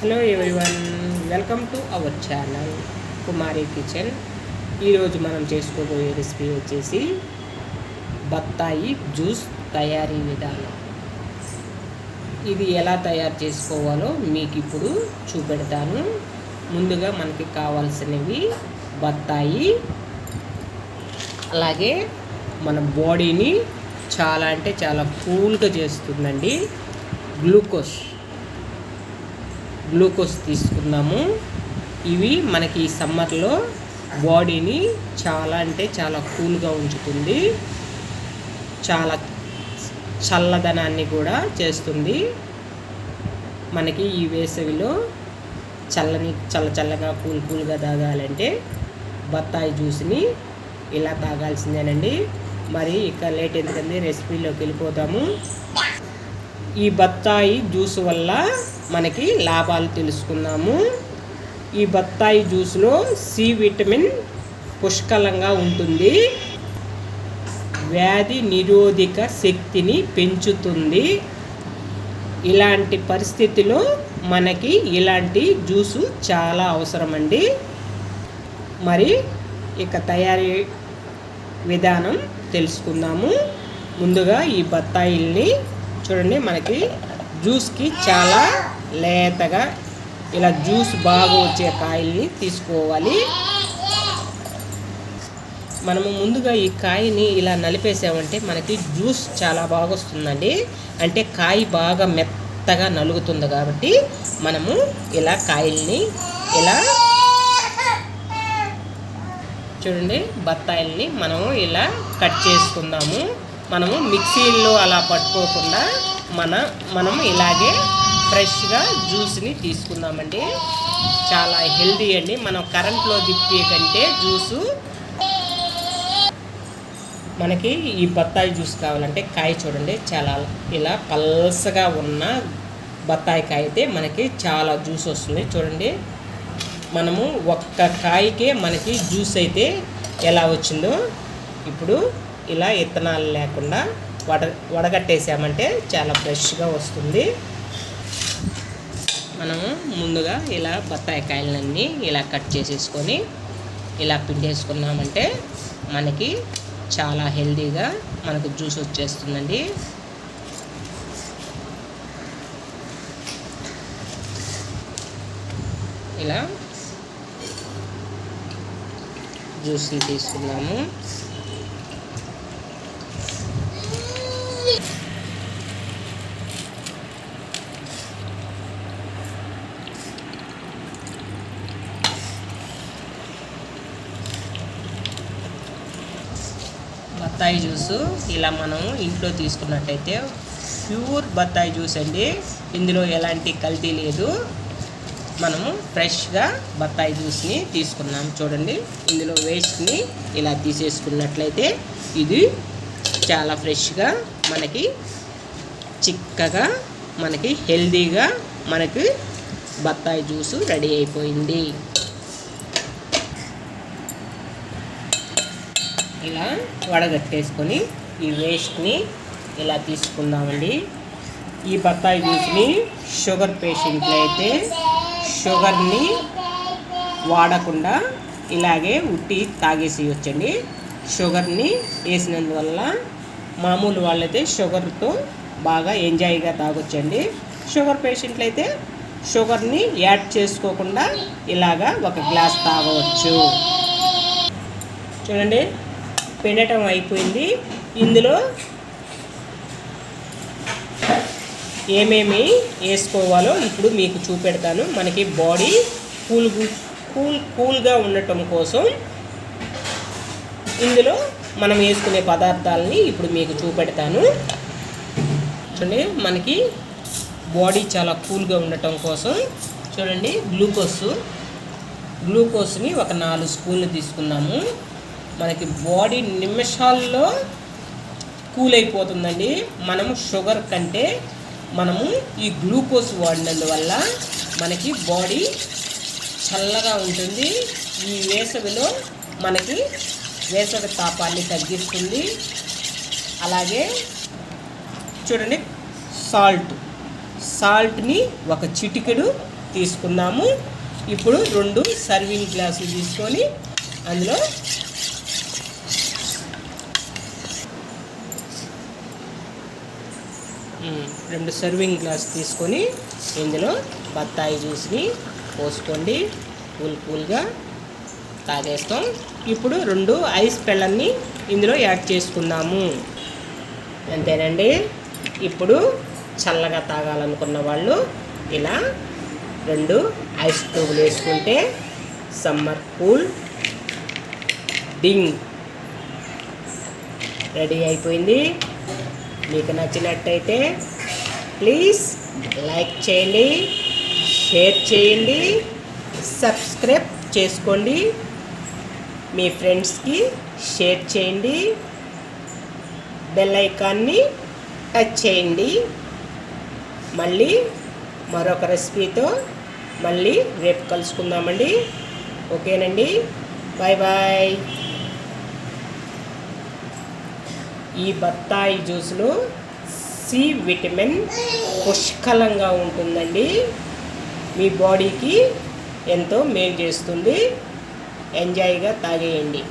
Hello everyone welcome to our channel Kumari kitchen ఈరోజు మనం చేసుకోబోయే రెసిపీ వచ్చేసి బత్తాయి జ్యూస్ తయారీ విధానం. ఇది ఎలా తయారు చేసుకోవాలో మీకు ఇప్పుడు చూపెడతాను. ముందుగా మనకి కావాల్సినవి బత్తాయి అలాగే మన బాడీని చాలా అంటే చాలా కూల్గా చేస్తుందండి. గ్లూకోజ్ గ్లూకోజ్ తీసుకున్నాము. ఇవి మనకి ఈ సమ్మర్లో బాడీని చాలా అంటే చాలా కూల్గా ఉంచుతుంది. చాలా చల్లదనాన్ని కూడా చేస్తుంది. మనకి ఈ వేసవిలో చల్లని చల్ల చల్లగా కూల్ కూల్గా తాగాలంటే బత్తాయి జ్యూస్ని ఇలా తాగాల్సిందేనండి. మరి ఇక లేట్ ఎందుకండి? రెసిపీలోకి వెళ్ళిపోతాము. ఈ బత్తాయి జ్యూస్ వల్ల మనకి లాభాలు తెలుసుకుందాము. ఈ బత్తాయి జ్యూస్లో సి విటమిన్ పుష్కలంగా ఉంటుంది. వ్యాధి నిరోధక శక్తిని పెంచుతుంది. ఇలాంటి పరిస్థితిలో మనకి ఇలాంటి జ్యూసు చాలా అవసరమండి. మరి ఇక తయారీ విధానం తెలుసుకుందాము. ముందుగా ఈ బత్తాయిల్ని చూడండి మనకి జ్యూస్కి చాలా లేతగా ఇలా జ్యూస్ బాగా వచ్చే కాయల్ని తీసుకోవాలి. మనము ముందుగా ఈ కాయని ఇలా నలిపేసామంటే మనకి జ్యూస్ చాలా బాగా వస్తుందండి. అంటే కాయ బాగా మెత్తగా నలుగుతుంది కాబట్టి మనము ఇలా కాయల్ని ఇలా చూడండి బత్తాయిల్ని మనము ఇలా కట్ చేసుకుందాము. మనము మిక్సీలో అలా పట్టుకోకుండా మన మనం ఇలాగే ఫ్రెష్గా జ్యూస్ని తీసుకుందామండి. చాలా హెల్దీ అండి. మనం కరెంట్లో తిప్పే కంటే జ్యూసు మనకి ఈ బత్తాయి జ్యూస్ కావాలంటే కాయ చూడండి. చాలా ఇలా పల్సగా ఉన్న బత్తాయి కాయ అయితే మనకి చాలా జ్యూస్ వస్తుంది. చూడండి. మనము ఒక్క కాయకే మనకి జ్యూస్ అయితే ఎలా వచ్చిందో ఇప్పుడు ఇలా ఇత్తనాలు లేకుండా వడ వడగట్టేసామంటే చాలా ఫ్రెష్గా వస్తుంది. మనము ముందుగా ఇలా బత్తాయి కాయలన్నీ ఇలా కట్ చేసేసుకొని ఇలా పిండేసుకున్నామంటే మనకి చాలా హెల్దీగా మనకు జ్యూస్ వచ్చేస్తుందండి. ఇలా జ్యూస్ని తీసుకున్నాము. బత్తాయి జ్యూసు. ఇలా మనం ఇంట్లో తీసుకున్నట్టయితే ప్యూర్ బత్తాయి జ్యూస్ అండి. ఇందులో ఎలాంటి కల్తీ లేదు. మనము ఫ్రెష్గా బత్తాయి జ్యూస్ని తీసుకున్నాం చూడండి. ఇందులో వేస్ట్ని ఇలా తీసేసుకున్నట్లయితే ఇది చాలా ఫ్రెష్గా మనకి చిక్కగా మనకి హెల్దీగా మనకి బత్తాయి జ్యూసు రెడీ అయిపోయింది. ఇలా వడగట్టేసుకొని ఈ వేస్ట్ని ఇలా తీసుకుందామండి. ఈ బత్తాయి జ్యూస్ని షుగర్ పేషెంట్లు అయితే షుగర్ని వాడకుండా ఇలాగే ఉట్టి తాగేసి వచ్చండి షుగర్ని వేసినందువల్ల మామూలు వాళ్ళైతే షుగర్తో బాగా ఎంజాయ్గా తాగొచ్చండి. షుగర్ పేషెంట్లు అయితే షుగర్ని యాడ్ చేసుకోకుండా ఇలాగా ఒక గ్లాస్ తాగవచ్చు. చూడండి. పిండటం అయిపోయింది. ఇందులో ఏమేమి వేసుకోవాలో ఇప్పుడు మీకు చూపెడతాను. మనకి బాడీ కూల్ కూల్ కూల్గా ఉండటం కోసం ఇందులో మనం వేసుకునే పదార్థాలని ఇప్పుడు మీకు చూపెడతాను. చూడండి మనకి బాడీ చాలా కూల్గా ఉండటం కోసం చూడండి గ్లూకోజ్ గ్లూకోజ్ని ఒక నాలుగు స్పూన్లు తీసుకున్నాము. మనకి బాడీ నిమిషాల్లో కూల్ అయిపోతుందండి మనము షుగర్ కంటే మనము ఈ గ్లూకోజ్ వాడినందువల్ల మనకి బాడీ చల్లగా ఉంటుంది. ఈ వేసవిలో మనకి వేసవి తాపాన్ని తగ్గిస్తుంది. అలాగే చూడండి సాల్ట్. సాల్ట్ని ఒక చిటికెడు తీసుకున్నాము ఇప్పుడు రెండు సర్వింగ్ గ్లాసులు తీసుకొని అందులో రెండు సర్వింగ్ గ్లాస్ తీసుకొని ఇందులో బత్తాయి జ్యూస్ని పోసుకోండి. కూల్ కూల్గా తాగేస్తాం. ఇప్పుడు రెండు ఐస్ పెళ్ళన్ని ఇందులో యాడ్ చేసుకుందాము. అంతేనండి. ఇప్పుడు చల్లగా తాగాలనుకున్న వాళ్ళు ఇలా రెండు ఐస్ ట్యూబులు వేసుకుంటే సమ్మర్ కూల్ డింగ్ రెడీ అయిపోయింది. మీకు నచ్చినట్టయితే ప్లీజ్ లైక్ చేయండి షేర్ చేయండి సబ్స్క్రైబ్ చేసుకోండి మీ ఫ్రెండ్స్కి షేర్ చేయండి బెల్ ఐకాన్ని టచ్ చేయండి. మళ్ళీ మరొక రెసిపీతో మళ్ళీ రేపు కలుసుకుందామండి. ఓకేనండి. బాయ్ బాయ్ ఈ బత్తాయి జ్యూస్లో సి విటమిన్ పుష్కలంగా ఉంటుందండి. మీ బాడీకి ఎంతో మేలు చేస్తుంది. ఎంజాయ్గా తాగేయండి.